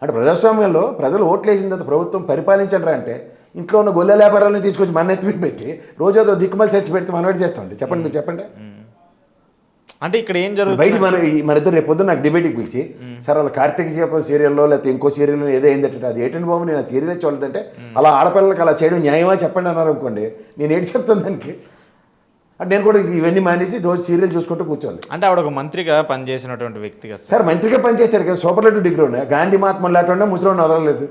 అంటే ప్రజాస్వామ్యంలో ప్రజలు ఓట్లు వేసిన తర్వాత ప్రభుత్వం పరిపాలించండి అంటే ఇంట్లో ఉన్న గొల్లె వ్యాపారాలను తీసుకొచ్చి మన ఎత్తి మీద పెట్టి రోజు అదో దిక్కుమలు చర్చ పెడితే మనం ఏంటి చేస్తామండి? చెప్పండి మీరు చెప్పండి. అంటే ఇక్కడ ఏం జరుగుతుంది బయట మన మన ఇద్దరు రేపు పొద్దున్న నాకు డిబేట్కి పిలిచి సార్ వాళ్ళ కార్తీక దీపం సీరియల్లో లేకపోతే ఇంకో సీరియల్లో ఏదో అయిందంటే అది ఏంటంటే బాబు నేను ఆ సీరియల్ చూడదంటే అలా ఆడపిల్లలకి అలా చేయడం న్యాయమా చెప్పండి అన్నారు అనుకోండి నేను ఏంటి చెప్తాను దానికి? అంటే నేను కూడా ఇవన్నీ మానేసి రోజు సీరియల్ చూసుకుంటూ కూర్చోవాలి. అంటే ఆవిడ ఒక మంత్రిగా పనిచేసినటువంటి వ్యక్తి కదా సార్ మంత్రిగా పనిచేస్తాడు కదా సూపర్లెటివ్ డిగ్రీ ఉన్నాయి గాంధీ మహాత్మ లాంటి ముసలి వదలలేదు.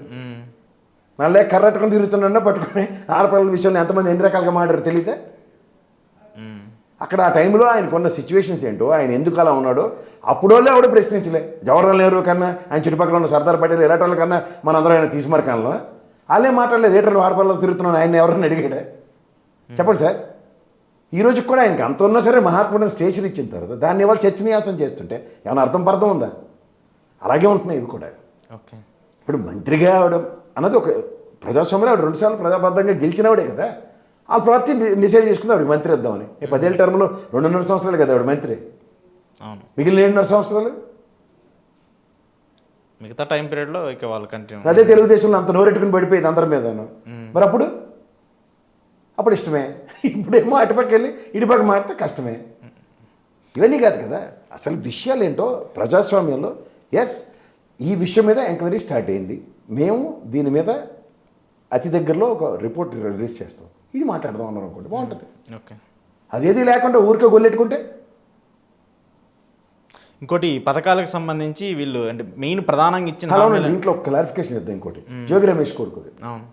నల్లే కర్రట్టుకుని తిరుగుతున్నా పట్టుకుని ఆడపిల్లల విషయంలో ఎంతమంది ఎన్ని రకాలుగా మాట్లాడారు తెలియదే? మ్మ్. అక్కడ ఆ టైంలో ఆయనకున్న సిచ్యువేషన్స్ ఏంటో ఆయన ఎందుకు అలా ఉన్నాడో అప్పుడోళ్ళే ఆవిడ ప్రశ్నించలే. జవహర్లాల్ నెహ్రూ కన్నా ఆయన చుట్టుపక్కల ఉన్న సర్దార్ పటేల్ ఇలాంటి వాళ్ళ కన్నా మన అందరం ఆయన తీసుమార్ కాలంలో వాళ్ళే మాట్లాడలేదు ఏటర్లు ఆడపిల్లలు తిరుగుతున్నాను ఆయన ఎవరైనా అడిగాడా? చెప్పండి సార్. ఈ రోజుకి కూడా ఆయనకి అంత ఉన్నా సరే మహాత్ముడిని స్టేషన్ ఇచ్చిన తర్వాత దాన్ని ఇవాళ చర్చనీయాంశం చేస్తుంటే ఏమైనా అర్థం పర్థం ఉందా? అలాగే ఉంటున్నాయి ఇవి కూడా. ఓకే. ఇప్పుడు మంత్రిగా అవడం అన్నది ఒక ప్రజాస్వామ్యంలో ఆవిడ రెండుసార్లు ప్రజాబద్ధంగా గెలిచినవాడే కదా. ఆ పార్టీ డిసైడ్ చేసుకుంది ఆవిడ మంత్రి వద్దామని. పదేళ్ళ టర్మ్లో రెండున్నర సంవత్సరాలు కదా ఆవిడ మంత్రి. మిగిలిన ఏడున్నర సంవత్సరాలు? మిగతా టైం పీరియడ్లో ఇక వాళ్ళు కంటిన్యూ అదే తెలుగుదేశంలో అంత నోరెట్టుకుని పడిపోయింది అందరి మీదను. మరి అప్పుడు? అప్పుడు ఇష్టమే. ఇప్పుడేమో అటుపక్క వెళ్ళి ఇటుపక్క మారితే కష్టమే. ఇవన్నీ కాదు కదా. అసలు విషయాలు ఏంటో ప్రజాస్వామ్యంలో ఎస్ ఈ విషయం మీద ఎంక్వైరీ స్టార్ట్ అయింది. మేము దీని మీద అతి దగ్గరలో ఒక రిపోర్ట్ రిలీజ్ చేస్తాం. ఇది మాట్లాడదాం అన్నారు అనుకోండి. బాగుంటుంది. ఓకే. అదేది లేకుండా ఊరికే గొల్లెట్టుకుంటే? ఇంకోటి ఈ పథకాలకు సంబంధించి వీళ్ళు అంటే మెయిన్ ప్రధానంగా ఇచ్చిన దీంట్లో క్లారిఫికేషన్ ఇద్దాం ఇంకోటి. జోగి రమేష్ కొడుకుది అవును.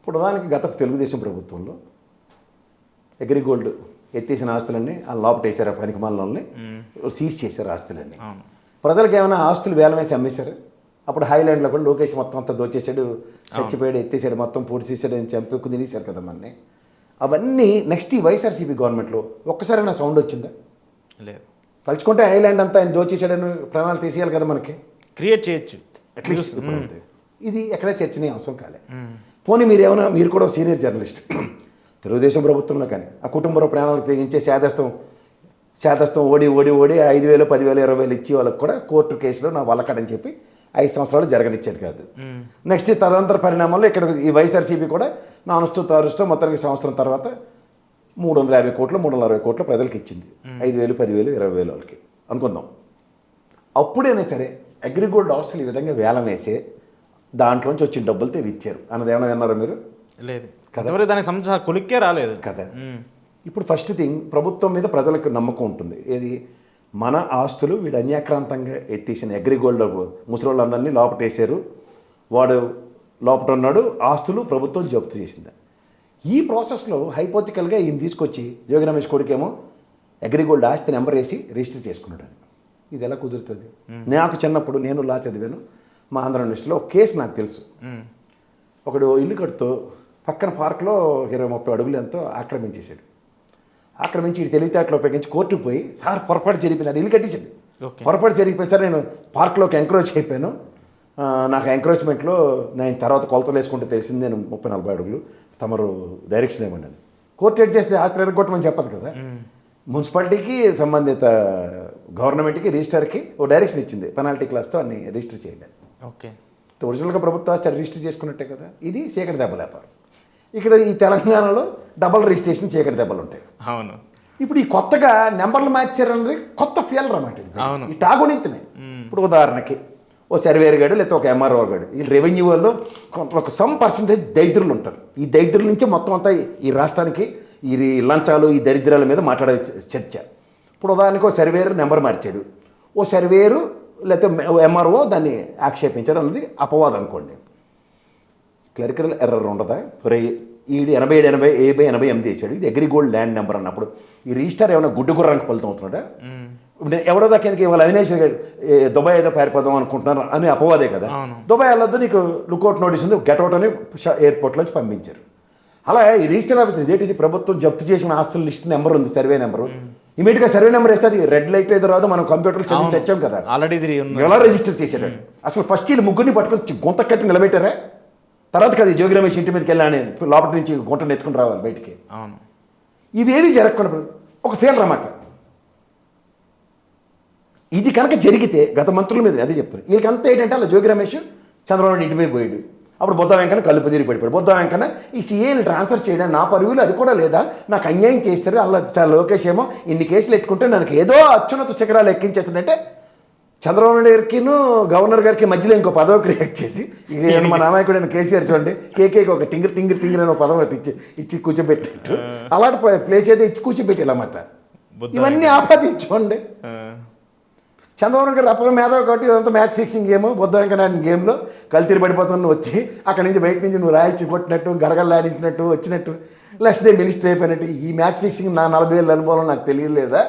ఇప్పుడు ఉదాహరణకి గత తెలుగుదేశం ప్రభుత్వంలో అగ్రిగోల్డ్ ఎత్తేసిన ఆస్తులన్నీ ఆ లోపట వేశారు ఆ పనికి మనల్ని సీజ్ చేశారు ఆస్తులన్నీ. ప్రజలకు ఏమైనా ఆస్తులు వేలం వేసి అమ్మేశారు? అప్పుడు హైలాండ్లో కూడా లోకేష్ మొత్తం అంతా దోచేశాడు చచ్చిపోయాడు ఎత్తేసాడు మొత్తం పూర్తి చేశాడు అని చంపెక్కు తినేశారు కదా మనని. అవన్నీ నెక్స్ట్ ఈ వైఎస్ఆర్సీపీ గవర్నమెంట్లో ఒక్కసారైనా సౌండ్ వచ్చిందా? లేదు. తలుచుకుంటే ఐలాండ్ అంతా ఆయన దోచేశాడని ప్రణాళిక తీసేయాలి కదా మనకి. క్రియేట్ చేయొచ్చు. అట్లీస్ట్. ఇది ఎక్కడ చర్చనీయ అవసరం కాలే. పోనీ మీరు ఏమైనా మీరు కూడా సీనియర్ జర్నలిస్ట్. తెలుగుదేశం ప్రభుత్వంలో కానీ ఆ కుటుంబంలో ప్రాణాలకు తెగించే శాదస్తం శాదస్తం ఓడి ఓడి ఓడి ఐదు వేలు పదివేలు ఇరవై వేలు ఇచ్చి వాళ్ళకి కూడా కోర్టు కేసులో నా వల్లకడని చెప్పి ఐదు సంవత్సరాలు జరగనిచ్చాడు కాదు. నెక్స్ట్ తదనంతర పరిణామంలో ఇక్కడ ఈ వైఎస్ఆర్సీపీ కూడా నానుస్తూ తారుస్తూ మొత్తానికి సంవత్సరం తర్వాత మూడు వందల యాభై కోట్లు మూడు వందల అరవై కోట్లు ప్రజలకు ఇచ్చింది. ఐదు వేలు పదివేలు ఇరవై వేలు వాళ్ళకి. అనుకుందాం. అప్పుడైనా సరే అగ్రిగోల్డ్ ఆస్తులు ఈ విధంగా వేలం వేసే దాంట్లోంచి వచ్చిన డబ్బులతో ఇవి ఇచ్చారు అన్నది ఏమైనా విన్నారా మీరు? లేదు. దానికి సంబంధించి ఆ కొలిక్కే రాలేదు. కదా. ఇప్పుడు ఫస్ట్ థింగ్ ప్రభుత్వం మీద ప్రజలకు నమ్మకం ఉంటుంది. ఏది? మన ఆస్తులు వీడు అన్యాక్రాంతంగా ఎత్తేసిన అగ్రిగోల్డ్ ముసలోళ్ళందరినీ లోపటేశారు. వాడు లోపల ఉన్నాడు ఆస్తులు ప్రభుత్వం జప్తు చేసింది. ఈ ప్రాసెస్లో హైపోతికల్గా ఈయన తీసుకొచ్చి యోగి రమేష్ కొడుకేమో అగ్రిగోల్డ్ ఆస్తి నెంబర్ వేసి రిజిస్టర్ చేసుకున్నాడు అని. ఇది ఎలా కుదురుతుంది? నాకు చిన్నప్పుడు నేను లా చదివాను. మా ఆంధ్ర యూనివర్సిటీలో ఒక కేసు నాకు తెలుసు. ఒకడు ఇల్లు కడుతూ పక్కన పార్క్లో ఇరవై ముప్పై అడుగులు ఎంతో ఆక్రమించేశాడు. ఆక్రమించి ఈ తెలివితేటలు ఉపయోగించి కోర్టుకు పోయి సార్ పొరపాటు జరిగిపోయింది ఇల్లు కట్టేశాడు ఓకే. పొరపాటు జరిగిపోయింది సార్ నేను పార్క్లోకి ఎంకరేజ్ అయిపోయాను. నాకు ఎంకరేజ్మెంట్లో నేను తర్వాత కొలతలు వేసుకుంటే తెలిసింది నేను ముప్పై నలభై అడుగులు తమరు డైరెక్షన్ ఇవ్వండి అని. కోర్టు ఏడ్ చేస్తే ఆస్తి ఎరగొట్టమని చెప్పదు కదా. మున్సిపాలిటీకి సంబంధిత గవర్నమెంట్కి రిజిస్టర్కి ఓ డైరెక్షన్ ఇచ్చింది. పెనాల్టీ క్లాస్తో అన్ని రిజిస్టర్ చేయాలి ఓకే. ఒరిజినల్గా ప్రభుత్వ ఆస్తి రిజిస్టర్ చేసుకున్నట్టే కదా. ఇది చీకటి దెబ్బల వ్యాపారం. ఇక్కడ ఈ తెలంగాణలో డబల్ రిజిస్ట్రేషన్ చీకటి దెబ్బలు ఉంటాయి. అవును. ఇప్పుడు ఈ కొత్తగా నెంబర్లు మ్యాచర్ అనేది కొత్త ఫీల్ అన్నమాట ఇది. ఈ టాగునింతనే ఇప్పుడు ఉదాహరణకి ఓ సర్వేర్ గాడు లేకపోతే ఒక ఎంఆర్ఓ గాడు ఈ రెవెన్యూ వాళ్ళు కొంత ఒక సమ్ పర్సంటేజ్ దరిద్రులు ఉంటారు. ఈ దరిద్రుల నుంచే మొత్తం అంతా ఈ- రాష్ట్రానికి ఈ రి- లంచాలు ఈ దరిద్రాల మీద మాట్లాడే చర్చ. ఇప్పుడు ఉదాహరణకి ఓ సర్వేర్ నెంబర్ మార్చాడు. ఓ సర్వేరు లేకపోతే ఎంఆర్ఓ దాన్ని ఆక్షేపించడం అనేది అపవాదం అనుకోండి. క్లరికల్ ఎర్రర్ ఉండదా? ఒరే ఈడు ఎనభై ఏడు ఎనభై ఏబై ఎనభై ఎనిమిది వేసాడు. ఇది అగ్రిగోల్డ్ ల్యాండ్ నెంబర్ అన్నప్పుడు ఈ రిజిస్టర్ ఏమైనా గుడ్డు గుర్రానికి ఫలితం అవుతున్నాడా నేను ఎవడో దాకా ఎందుకు ఇవాళ అవినాష్ గారు ఏ, దుబాయ్ ఏదో పారిపోదాం అనుకుంటున్నారు అని అపవాదే కదా. దుబాయ్ వెళ్ళొద్దు నీకు లుకౌట్ నోటీస్ ఉంది గెట్అవుట్ అని ష- ఎయిర్పోర్ట్లోంచి పంపించారు. అలా ఈ రిజిస్టర్ ఆఫీస్ ఇదేంటిది ప్రభుత్వం జప్తు చేసిన ఆస్తుల లిస్ట్ నెంబర్ ఉంది సర్వే నెంబరు. ఇమీడియట్గా సర్వే నెంబర్ వేస్తే అది రెడ్ లైట్ ఏదో రాదు మనం కంప్యూటర్లో చదివి. చచ్చాం కదా. ఆల్రెడీ ఎలా రిజిస్టర్ చేశాడు? అసలు ఫస్ట్ వీళ్ళు ముగ్గురిని పట్టుకొని గుంత కట్టి నిలబెట్టారా? తర్వాత కదా జోగి రమేష్ ఇంటి మీదకి వెళ్ళాను లోపల నుంచి గుంట నెత్తుకుని రావాలి బయటికి. అవును. ఇవేవి జరగకుండా ఒక ఫెయిల్ అన్నమాట. ఇది కనుక జరిగితే గత మంత్రుల మీద అదే చెప్తారు వీళ్ళకంతా ఏంటంటే అలా జోగి రమేష్ చంద్రబాబు ఇంటి మీద పోయాడు. అప్పుడు బొద్ద వెంకన్న కళ్ళు తిరిగి పడిపోయాడు. బొద్ద వెంకన్న ఈ సీఏని ట్రాన్స్ఫర్ చేయడం నా పరువులు అది కూడా లేదా? నాకు అన్యాయం చేస్తారు అలా చాలా లోకేష్ ఏమో ఇన్ని కేసులు ఎట్టుకుంటే నాకు ఏదో అత్యున్నత శిఖరాలు ఎక్కించేస్తాడంటే చంద్రబాబు నాయుడు గారికిను గవర్నర్ గారికి మధ్యలో ఇంకో పదవి క్రియేట్ చేసి ఇక ఈయన మన నాయకుడైన కేసీఆర్ చూడండి కేకేకి ఒక టింగర్ టింగర్ టింగర్ అని ఒక పదవి ఒకటి ఇచ్చి ఇచ్చి కూర్చోబెట్టినట్టు. అలాంటి ప్లేస్ అయితే ఇచ్చి కూర్చోబెట్టి ఇవన్నీ ఆపాదించుకోండి చంద్రబాబు నాయుడు గారు అప్పుడు మేధావి కాబట్టి ఇదంతా మ్యాచ్ ఫిక్సింగ్ గేమ్ బుద్ధ వెంకనాయన గేమ్లో కల్తీరు పడిపోతున్న వచ్చి అక్కడి నుంచి బయట నుంచి నువ్వు రాయించి కొట్టినట్టు గడగడలాడించినట్టు వచ్చినట్టు నెక్స్ట్ డే మినిస్టర్ అయిపోయినట్టు ఈ మ్యాచ్ ఫిక్సింగ్ నా నలభై ఏళ్ళ అనుభవం నాకు తెలియలేదా?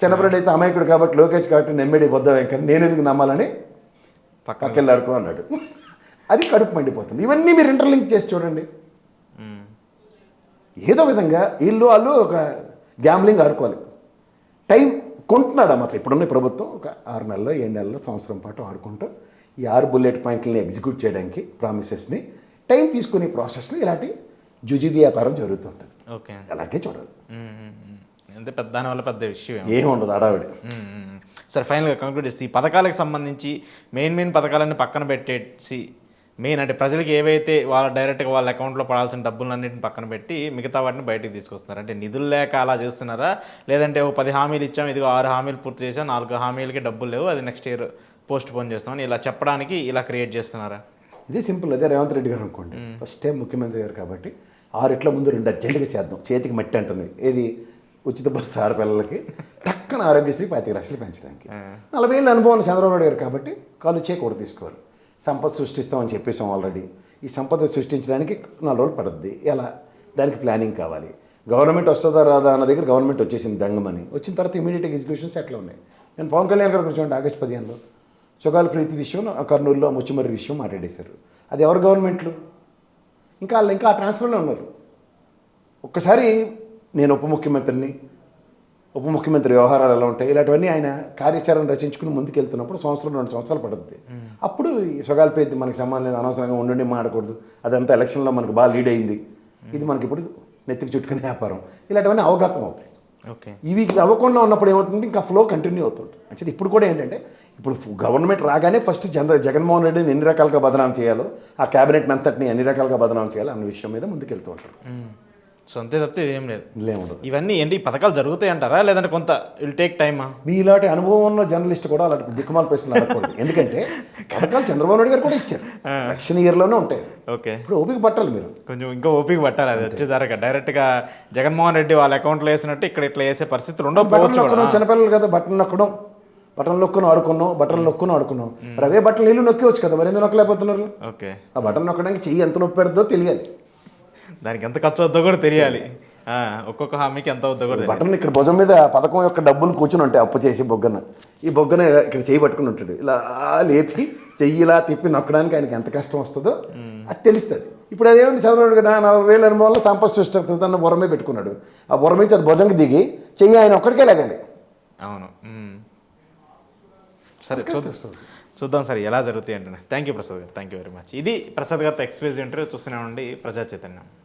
చిన్నప్పుడు అయితే అమాయకుడు కాబట్టి లోకేష్ కాబట్టి నమ్మేడి బుద్ధ వెంకన్న నేను ఎందుకు నమ్మాలని? పక్కన పక్కకి ఆడుకో అన్నాడు. అది కడుపు మండిపోతుంది. ఇవన్నీ మీరు ఇంటర్లింక్ చేసి చూడండి. ఏదో విధంగా వీళ్ళు వాళ్ళు ఒక గ్యాంబ్లింగ్ ఆడుకోవాలి. టైం కొంటున్నాడు మాత్రం. ఇప్పుడున్న ప్రభుత్వం ఒక ఆరు నెలల్లో ఏడు నెలల్లో సంవత్సరం పాటు ఆడుకుంటూ ఈ ఆరు బుల్లెట్ పాయింట్లని ఎగ్జిక్యూట్ చేయడానికి ప్రామిసెస్ని టైం తీసుకునే ప్రాసెస్లో ఇలాంటి జుజుబి వ్యాపారం జరుగుతుంటుంది ఓకే. అలాగే చూడాలి. అంటే పెద్ద దానివల్ల పెద్ద విషయం ఏం ఏం ఉండదు అడావిడి. సరే ఫైనల్గా కంక్లూడ్ చేసి ఈ పథకాలకు సంబంధించి మెయిన్ మెయిన్ పథకాలన్నీ పక్కన పెట్టేసి మెయిన్ అంటే ప్రజలకు ఏవైతే వాళ్ళ డైరెక్ట్గా వాళ్ళ అకౌంట్లో పడాల్సిన డబ్బులన్నింటిని పక్కన పెట్టి మిగతా వాటిని బయటికి తీసుకొస్తున్నారు. అంటే నిధులు లేక అలా చేస్తున్నారా? లేదంటే ఒక పది హామీలు ఇచ్చాం ఇదిగో ఆరు హామీలు పూర్తి చేసాం నాలుగు హామీలకి డబ్బులు లేవు అది నెక్స్ట్ ఇయర్ పోస్ట్ పోన్ చేస్తామని ఇలా చెప్పడానికి ఇలా క్రియేట్ చేస్తున్నారా? ఇదే సింపుల్ అదే రేవంత్ రెడ్డి గారు అనుకోండి. ఫస్ట్ టైం ముఖ్యమంత్రి గారు కాబట్టి ఆరిట్ల ముందు రెండు అర్జెంటుగా చేద్దాం చేతికి మట్టి అంటుంది. ఏది? ఉచిత బస్సు ఆడపిల్లలకి టక్కన ఆరోగ్యశ్రీ పాతిక లక్షలు పెంచడానికి. నలభై ఏళ్ళ అనుభవం చంద్రబాబు నాయుడు గారు కాబట్టి కాలు చేయకూడదు తీసుకోవాలి సంపద సృష్టిస్తామని చెప్పేసాం ఆల్రెడీ. ఈ సంపద సృష్టించడానికి నాలుగు రోజులు పడుద్ది. ఎలా? దానికి ప్లానింగ్ కావాలి. గవర్నమెంట్ వస్తుందా రాదా అన్న దగ్గర గవర్నమెంట్ వచ్చేసింది దంగమని. వచ్చిన తర్వాత ఇమీడియట్గా ఎగ్జిక్యూషన్స్ ఎట్లా ఉన్నాయి. నేను పవన్ కళ్యాణ్ గారు చూడండి ఆగస్ట్ పదిహేనులో సుగాల ప్రీతి విషయం కర్నూలులో ముచ్చుమర్రి విషయం మాట్లాడేశారు. అది ఎవరు గవర్నమెంట్లు? ఇంకా వాళ్ళు ఇంకా ఆ ట్రాన్స్ఫర్లో ఉన్నారు. ఒక్కసారి నేను ఉప ముఖ్యమంత్రిని ఉప ముఖ్యమంత్రి వ్యవహారాలు ఎలా ఉంటాయి? ఇలాంటివన్నీ ఆయన కార్యాచరణ రచించుకుని ముందుకు వెళ్తున్నప్పుడు సంవత్సరం రెండు సంవత్సరాలు పడుతుంది. అప్పుడు ఈ సుగాల ప్రీతి మనకి సంబంధం లేదు అనవసరంగా ఉండి మాడకూడదు అదంతా ఎలక్షన్లో మనకు బాగా లీడ్ అయింది. ఇది మనకి ఇప్పుడు నెత్తికి చుట్టుకునే వ్యాపారం. ఇలాంటివన్నీ అవగతం అవుతాయి. ఓకే. ఇవి అవ్వకుండా ఉన్నప్పుడు ఏమవుతుంది ఇంకా ఫ్లో కంటిన్యూ అవుతుంది అంటే ఇప్పుడు కూడా ఏంటంటే ఇప్పుడు గవర్నమెంట్ రాగానే ఫస్ట్ చంద్ర జగన్మోహన్ రెడ్డిని ఎన్ని రకాలుగా బదనాం చేయాలో ఆ క్యాబినెట్ అంతటిని ఎన్ని రకాలుగా బదనాం చేయాలో అన్న విషయం మీద ముందుకెళ్తూ ఉంటారు. సో అంతే తప్పితే ఇదేం లేదు. లేముండదు ఇవన్నీ ఏంటి ఈ పథకాలు జరుగుతాయి అంటారా లేదంటే కొంత విల్ టేక్ టైమా మీ ఇలాంటి అనుభవం ఉన్న జర్నలిస్ట్ కూడా అలాంటి దిక్కుమాల ప్రశ్నలు అడగకూడదు. ఎందుకంటే పథకాలు చంద్రబాబు నాయుడు గారు కూడా ఇచ్చారు. ఎలక్షన్ ఇయర్లోనే ఉంటాయి. ఓకే. ఇప్పుడు ఓపిక పట్టాలి మీరు. కొంచెం ఇంకా ఓపిక పట్టాలి అది వచ్చేదాకా డైరెక్ట్గా జగన్మోహన్ రెడ్డి వాళ్ళ అకౌంట్లో వేసినట్టు ఇక్కడ ఇట్లా వేసే పరిస్థితులు ఉండకపోవచ్చు కూడా. చిన్నపిల్లలు కదా బటన్ నొక్కడం. బటన్ నొక్కుని ఆడుకున్నాం బటన్ నొక్కుని ఆడుకున్నాం. మరి అవే బట్టలు నీళ్ళు నొక్కేవచ్చు కదా మరి ఎందుకు నొక్కలేకపోతున్నారు? ఓకే. ఆ బటన్ నొక్కడానికి చెయ్యి ఎంత నొప్పి పెడుతుందో తెలియాలి. దానికి ఎంత ఖర్చు అవుతుందో కూడా తెలియాలి. ఆ, ఒక్కొక్క హామీకి ఎంత అవుతుందో కూడా. బటన్ ఇక్కడ భుజం మీద పథకం యొక్క డబ్బులు కూర్చుని ఉంటాయి అప్పు చేసి బొగ్గన. ఈ బొగ్గన ఇక్కడ చెయ్యి పట్టుకుని ఉంటాడు. ఇలా లేపి చెయ్యి ఇలా తిప్పి నొక్కడానికి ఆయనకి ఎంత కష్టం వస్తుందో అది తెలుస్తుంది. ఇప్పుడు అదేమండి చంద్రబాబు గారు నలభై వేల అనుభవంలో సంపత్ సృష్టి తన బుర్రమే పెట్టుకున్నాడు. ఆ బుర్ర నుంచి అది భుజంకి దిగి చెయ్యి ఆయన ఒక్కడికే లాగాలి. అవును. సరే చూద్దాం. చూద్దాం సార్ ఎలా జరుగుతాయి అంటే థ్యాంక్ యూ ప్రసాద్ గారు. థ్యాంక్ యూ వెరీ మచ్ ఇది ప్రసాద్ గారితో ఎక్స్పీరియన్స్ ఇంటర్వ్యూ చూస్తూనే ఉండి ప్రజా చైతన్యం.